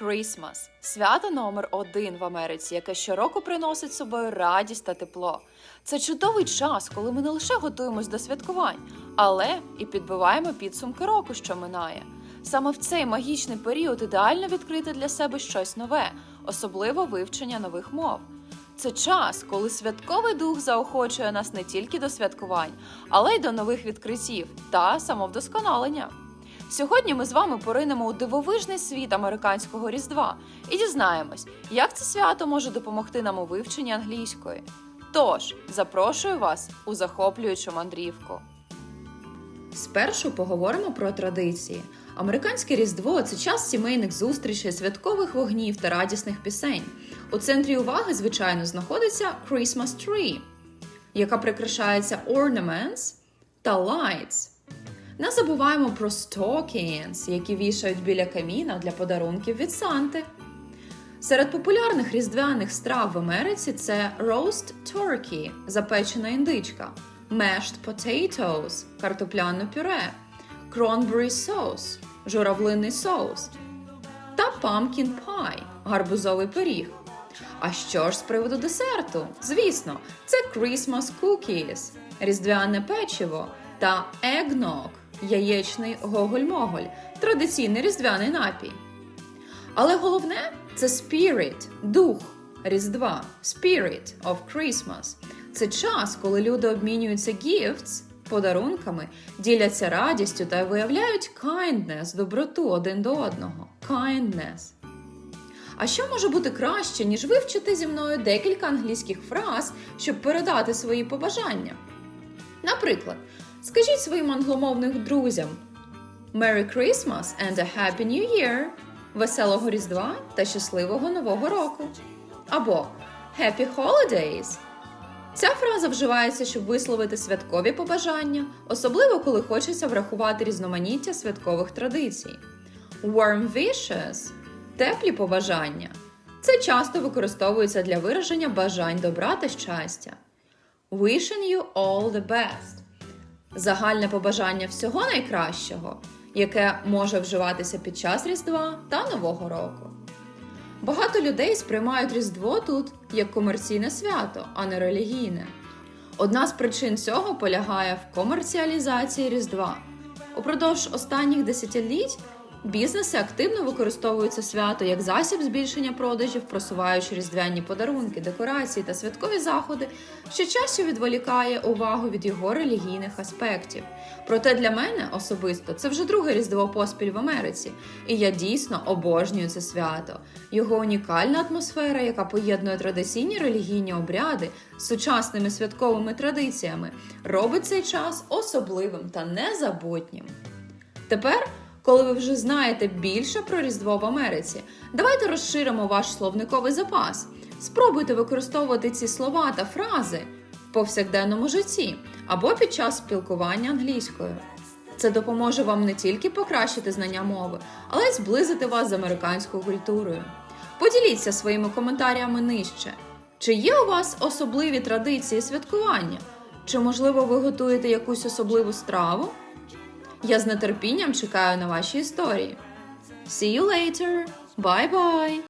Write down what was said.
Christmas – свято номер один в Америці, яке щороку приносить собою радість та тепло. Це чудовий час, коли ми не лише готуємось до святкувань, але і підбиваємо підсумки року, що минає. Саме в цей магічний період ідеально відкрити для себе щось нове, особливо вивчення нових мов. Це час, коли святковий дух заохочує нас не тільки до святкувань, але й до нових відкриттів та самовдосконалення. Сьогодні ми з вами поринемо у дивовижний світ американського різдва і дізнаємось, як це свято може допомогти нам у вивченні англійської. Тож запрошую вас у захоплюючу мандрівку. Спершу поговоримо про традиції. Американське різдво це час сімейних зустрічей, святкових вогнів та радісних пісень. У центрі уваги, звичайно, знаходиться Christmas Tree, яка прикрашається ornaments та lights. Не забуваємо про stockings, які вішають біля каміна для подарунків від Санти. Серед популярних різдвяних страв в Америці це roast turkey – запечена індичка, mashed potatoes – картопляне пюре, cranberry sauce – журавлиний соус та pumpkin pie – гарбузовий пиріг. А що ж з приводу десерту? Звісно, це Christmas cookies – різдвяне печиво та eggnog – яєчний гоголь-моголь – традиційний різдвяний напій. Але головне це spirit, дух Різдва, spirit of Christmas. Це час, коли люди обмінюються gifts, подарунками, діляться радістю та виявляють kindness, доброту один до одного. Kindness. А що може бути краще, ніж вивчити зі мною декілька англійських фраз, щоб передати свої побажання? Наприклад, скажіть своїм англомовним друзям Merry Christmas and a Happy New Year! Веселого Різдва та щасливого Нового року. Або Happy Holidays! Ця фраза вживається, щоб висловити святкові побажання, особливо коли хочеться врахувати різноманіття святкових традицій. Warm wishes – теплі побажання. Це часто використовується для вираження бажань добра та щастя. Wishing you all the best загальне побажання всього найкращого, яке може вживатися під час Різдва та Нового року. Багато людей сприймають Різдво тут як комерційне свято, а не релігійне. Одна з причин цього полягає в комерціалізації Різдва. Упродовж останніх десятиліть бізнеси активно використовують це свято як засіб збільшення продажів, просуваючи різдвяні подарунки, декорації та святкові заходи, що часу відволікає увагу від його релігійних аспектів. Проте для мене особисто це вже друге різдво поспіль в Америці, і я дійсно обожнюю це свято. Його унікальна атмосфера, яка поєднує традиційні релігійні обряди з сучасними святковими традиціями, робить цей час особливим та незабутнім. Тепер, коли ви вже знаєте більше про Різдво в Америці, давайте розширимо ваш словниковий запас. Спробуйте використовувати ці слова та фрази в повсякденному житті або під час спілкування англійською. Це допоможе вам не тільки покращити знання мови, але й зблизити вас з американською культурою. Поділіться своїми коментарями нижче. Чи є у вас особливі традиції святкування? Чи, можливо, ви готуєте якусь особливу страву? Я з нетерпінням чекаю на ваші історії. See you later! Bye-bye!